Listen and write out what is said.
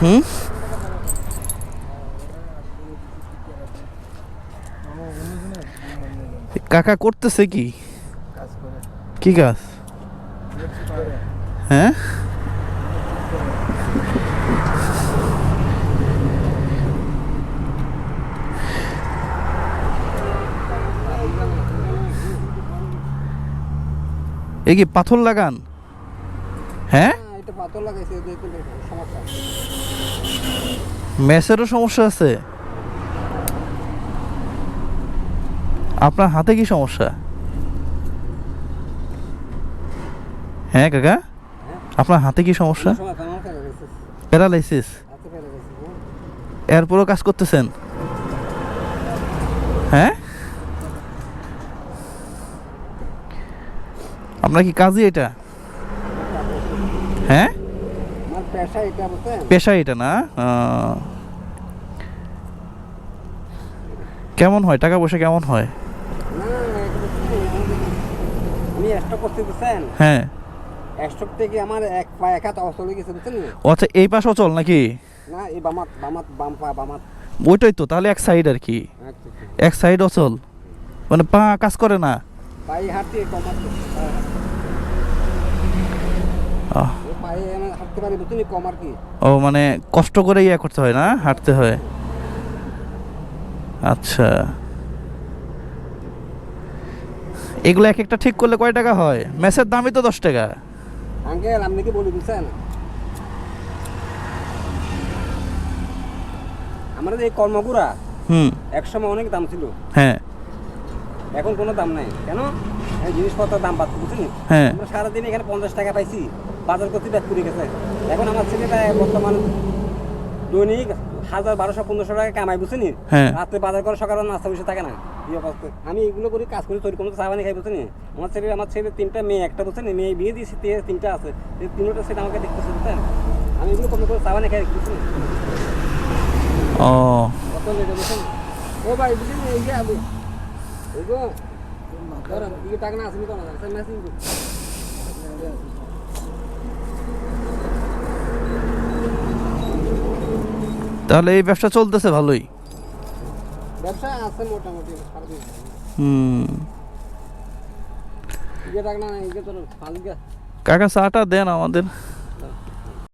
হুম কাকা করতেছে কি? কি কাজ হ্যাঁ? এ কি পাথর লাগান? হ্যাঁ? পাথর লাগাইছে দেখুন সমস্যা ম্যাচেরও সমস্যা আছে? আপনার হাতে কি সমস্যা? হ্যাঁ কাকা? আপনার হাতে কি সমস্যা? প্যারালাইসিস হ্যাঁ। এরপরও কাজ করতেছেন? হ্যাঁ? আপনার কি কাজই এটা? হ্যাঁ? পেশা এটা পেশা না? কেমন হয়? টাকা পয়সা কেমন হয়? হ্যাঁ। থেকে আমার এক পা এক হাত অচলে গেছে বুঝছেন আচ্ছা এই পাশও চল নাকি? না এই বামাত বামাত বাম পা বামাত। ওইটাই তো তাহলে এক সাইড আর কি। আচ্ছা, আচ্ছা। এক সাইড অচল। মানে পা কাজ করে না? পায়ে হাঁটতে কমাত হাঁটতে পারি বুঝছেন কম আর কি। ও মানে কষ্ট করে ইয়ে করতে হয় না? হাঁটতে হয়। আচ্ছা। এগুলো এক একটা ঠিক করলে কয় টাকা হয়? ম্যাচের দামই তো দশ টাকা। আঙ্কেল আপনি কি বলি বুঝছেন? আমাদের এই কর্মগুড়া হুম। একসময় অনেক দাম ছিল। হ্যাঁ। এখন কোনো দাম নাই। কেন? জিনিসপত্রের দাম বাড়তে বুঝলি হ্যাঁ। আমরা সারাদিন এখানে পঞ্চাশ টাকা পাইছি। বাজার করতে ব্যাগ করে গেছে এখন আমার ছেলেটা বর্তমান দৈনিক হাজার বারোশো পনেরোশো টাকা কামাই হ্যাঁ। রাত্রে বাজার করে সকালে নাস্তা বসে থাকে না আমি এগুলো করি কাজ করি তৈরি কোনো চা বানিয়ে খাই বুঝলি আমার ছেলে আমার ছেলে তিনটা মেয়ে একটা বুঝলি মেয়ে বিয়ে দিয়েছি তে- তিনটা আছে তিনটা সেটা আমাকে দেখতেছে বুঝছেন আমি এগুলো কমে করে চা বানিয়ে খাই ও কত ও ভাই বুঝলি এই যে আমি টাকা না আসেনি কোনো না মেসেজ তাহলে এই ব্যবসা চলতেছে ভালোই। ব্যবসা আছে মোটামুটি হুম। কাকা চাটা দেন আমাদের।